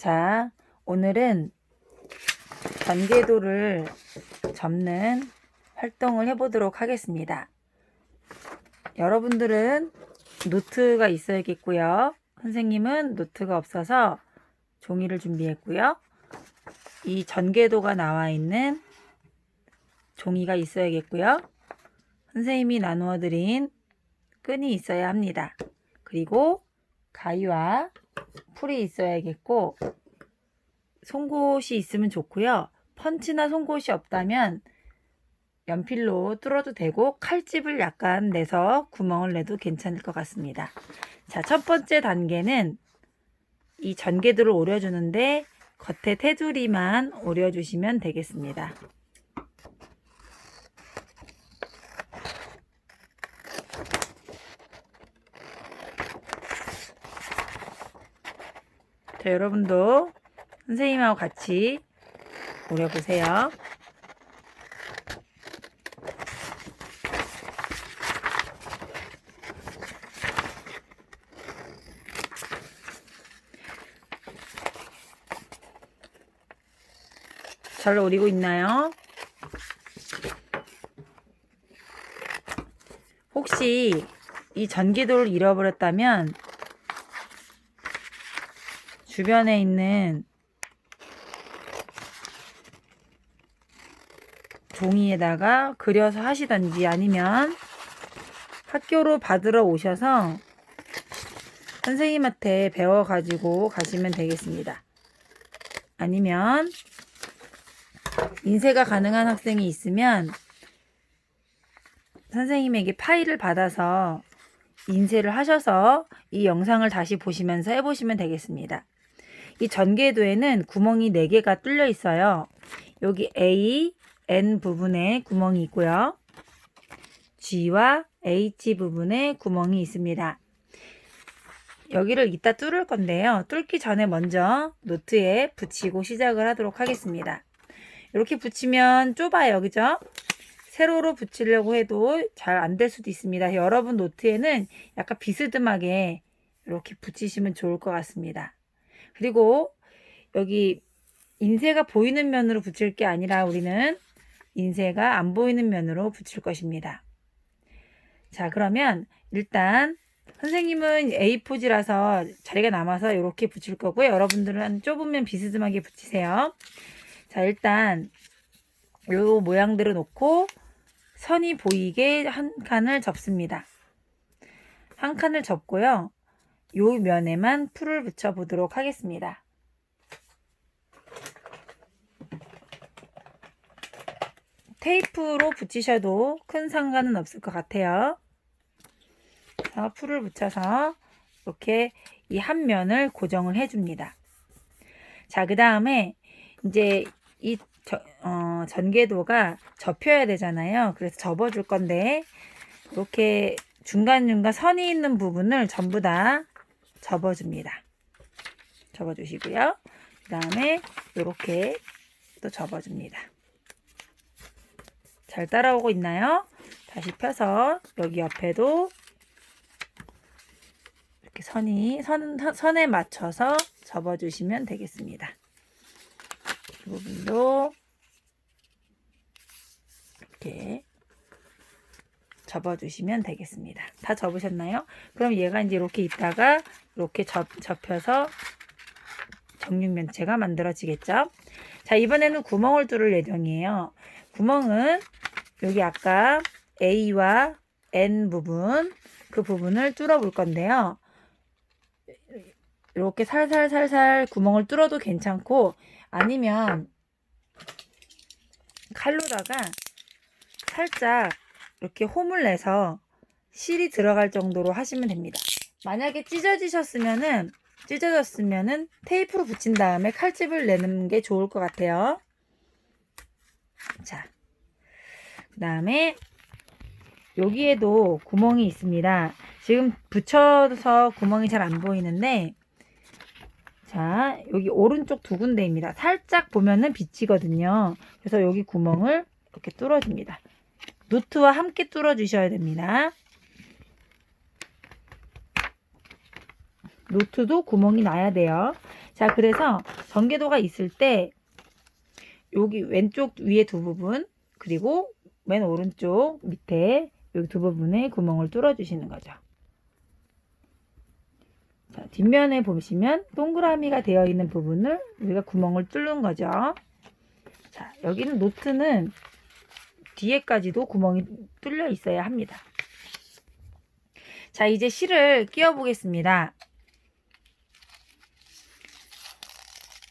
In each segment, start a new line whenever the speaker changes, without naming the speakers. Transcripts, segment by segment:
자, 오늘은 전개도를 접는 활동을 해보도록 하겠습니다. 여러분들은 노트가 있어야겠고요. 선생님은 노트가 없어서 종이를 준비했고요. 이 전개도가 나와 있는 종이가 있어야겠고요. 선생님이 나누어 드린 끈이 있어야 합니다. 그리고 가위와 풀이 있어야겠고 송곳이 있으면 좋고요. 펀치나 송곳이 없다면 연필로 뚫어도 되고 칼집을 약간 내서 구멍을 내도 괜찮을 것 같습니다. 자, 첫 번째 단계는 이 전개도를 오려주는데 겉에 테두리만 오려주시면 되겠습니다. 자, 여러분도 선생님하고 같이 오려보세요. 잘 오리고 있나요? 혹시 이 전기도를 잃어버렸다면 주변에 있는 종이에다가 그려서 하시던지 아니면 학교로 받으러 오셔서 선생님한테 배워가지고 가시면 되겠습니다. 아니면 인쇄가 가능한 학생이 있으면 선생님에게 파일을 받아서 인쇄를 하셔서 이 영상을 다시 보시면서 해보시면 되겠습니다. 이 전개도에는 구멍이 4개가 뚫려 있어요. 여기 A, N 부분에 구멍이 있고요. G와 H 부분에 구멍이 있습니다. 여기를 이따 뚫을 건데요. 뚫기 전에 먼저 노트에 붙이고 시작을 하도록 하겠습니다. 이렇게 붙이면 좁아요. 그죠? 세로로 붙이려고 해도 잘 안 될 수도 있습니다. 여러분 노트에는 약간 비스듬하게 이렇게 붙이시면 좋을 것 같습니다. 그리고 여기 인쇄가 보이는 면으로 붙일 게 아니라 우리는 인쇄가 안 보이는 면으로 붙일 것입니다. 자, 그러면 일단 선생님은 A4지라서 자리가 남아서 이렇게 붙일 거고요. 여러분들은 좁으면 비스듬하게 붙이세요. 자, 일단 요 모양대로 놓고 선이 보이게 한 칸을 접습니다. 한 칸을 접고요. 요 면에만 풀을 붙여 보도록 하겠습니다. 테이프로 붙이셔도 큰 상관은 없을 것 같아요. 자, 풀을 붙여서 이렇게 이 한 면을 고정을 해줍니다. 자, 그 다음에 이제 이 저, 어, 전개도가 접혀야 되잖아요. 그래서 접어줄 건데 이렇게 중간중간 선이 있는 부분을 전부 다 접어줍니다. 접어주시고요. 그 다음에 이렇게 또 접어줍니다. 잘 따라오고 있나요? 다시 펴서 여기 옆에도 이렇게 선이 선, 선에 맞춰서 접어주시면 되겠습니다. 이 부분도 이렇게 접어주시면 되겠습니다. 다 접으셨나요? 그럼 얘가 이제 이렇게 있다가 이렇게 접, 접혀서 정육면체가 만들어지겠죠? 자, 이번에는 구멍을 뚫을 예정이에요. 구멍은 여기 아까 A와 N 부분, 그 부분을 뚫어 볼 건데요. 이렇게 살살살살 구멍을 뚫어도 괜찮고, 아니면 칼로다가 살짝 이렇게 홈을 내서 실이 들어갈 정도로 하시면 됩니다. 만약에 찢어지셨으면은 찢어졌으면은 테이프로 붙인 다음에 칼집을 내는 게 좋을 것 같아요. 자, 그 다음에 여기에도 구멍이 있습니다. 지금 붙여서 구멍이 잘 안 보이는데 자, 여기 오른쪽 두 군데입니다. 살짝 보면은 비치거든요. 그래서 여기 구멍을 이렇게 뚫어줍니다. 노트와 함께 뚫어 주셔야 됩니다. 노트도 구멍이 나야 돼요. 자, 그래서 전개도가 있을 때 여기 왼쪽 위에 두 부분 그리고 맨 오른쪽 밑에 여기 두 부분에 구멍을 뚫어 주시는 거죠. 자, 뒷면에 보시면 동그라미가 되어 있는 부분을 우리가 구멍을 뚫는 거죠. 자, 여기는 노트는 뒤에까지도 구멍이 뚫려 있어야 합니다. 자, 이제 실을 끼워 보겠습니다.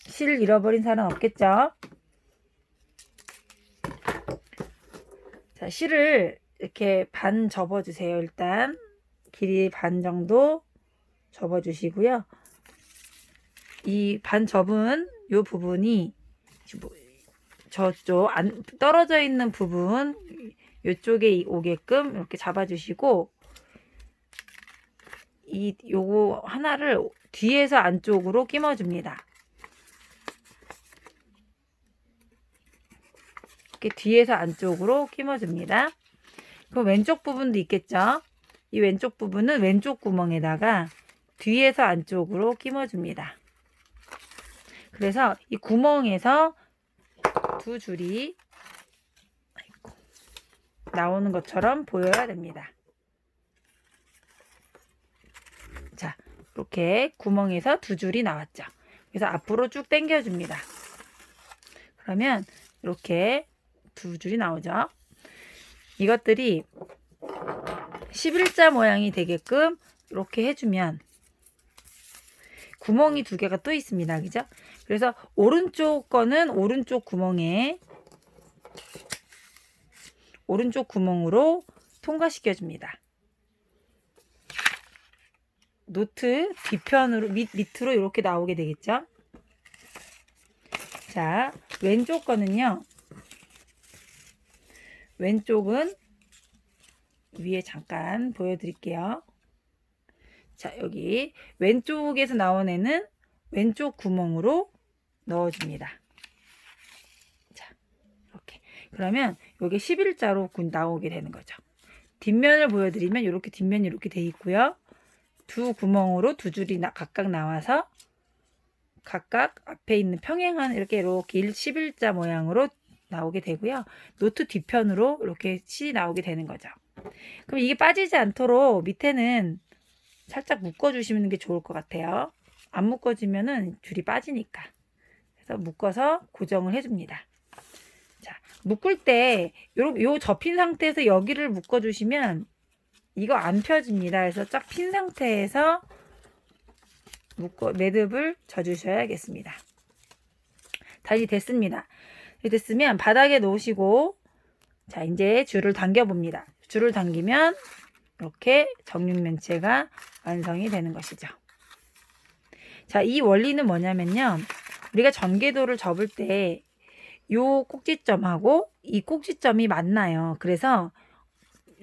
실을 잃어버린 사람 없겠죠? 자, 실을 이렇게 반 접어 주세요. 일단 길이 반 정도 접어 주시고요. 이 반 접은 요 부분이 저쪽 안 떨어져 있는 부분 요쪽에 오게끔 이렇게 잡아 주시고 이 요거 하나를 뒤에서 안쪽으로 끼워 줍니다. 이렇게 뒤에서 안쪽으로 끼워 줍니다. 그럼 왼쪽 부분도 있겠죠? 이 왼쪽 부분은 왼쪽 구멍에다가 뒤에서 안쪽으로 끼워 줍니다. 그래서 이 구멍에서 두 줄이 아이고, 나오는 것처럼 보여야 됩니다. 자, 이렇게 구멍에서 두 줄이 나왔죠. 그래서 앞으로 쭉 당겨줍니다. 그러면 이렇게 두 줄이 나오죠. 이것들이 11자 모양이 되게끔 이렇게 해주면 구멍이 두 개가 또 있습니다. 그죠? 그래서 오른쪽 거는 오른쪽 구멍에 오른쪽 구멍으로 통과시켜 줍니다. 노트 뒤편으로 밑 밑으로 이렇게 나오게 되겠죠? 자, 왼쪽 거는요. 왼쪽은 위에 잠깐 보여드릴게요. 자, 여기 왼쪽에서 나온 애는 왼쪽 구멍으로 넣어줍니다. 자, 이렇게. 그러면 여기 11자로 나오게 되는 거죠. 뒷면을 보여드리면 이렇게 뒷면이 이렇게 돼 있고요. 두 구멍으로 두 줄이 나, 각각 나와서 각각 앞에 있는 평행한 이렇게 이렇게 11자 모양으로 나오게 되고요. 노트 뒤편으로 이렇게 실이 나오게 되는 거죠. 그럼 이게 빠지지 않도록 밑에는 살짝 묶어주시는 게 좋을 것 같아요. 안 묶어주면은 줄이 빠지니까. 묶어서 고정을 해줍니다. 자, 묶을 때 요, 요 접힌 상태에서 여기를 묶어주시면 이거 안 펴집니다. 그래서 쫙 핀 상태에서 묶어 매듭을 져주셔야겠습니다. 다시 됐습니다. 됐으면 바닥에 놓으시고 자 이제 줄을 당겨 봅니다. 줄을 당기면 이렇게 정육면체가 완성이 되는 것이죠. 자, 이 원리는 뭐냐면요. 우리가 전개도를 접을 때 요 꼭지점하고 이 꼭지점이 만나요. 그래서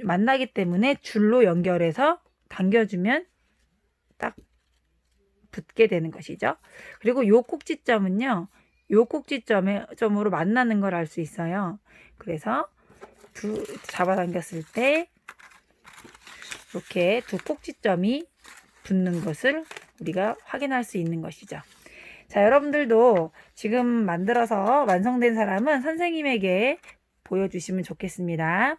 만나기 때문에 줄로 연결해서 당겨주면 딱 붙게 되는 것이죠. 그리고 요 꼭지점은요. 요 꼭지점에 점으로 만나는 걸 알 수 있어요. 그래서 두 잡아당겼을 때 이렇게 두 꼭지점이 붙는 것을 우리가 확인할 수 있는 것이죠. 자, 여러분들도 지금 만들어서 완성된 사람은 선생님에게 보여주시면 좋겠습니다.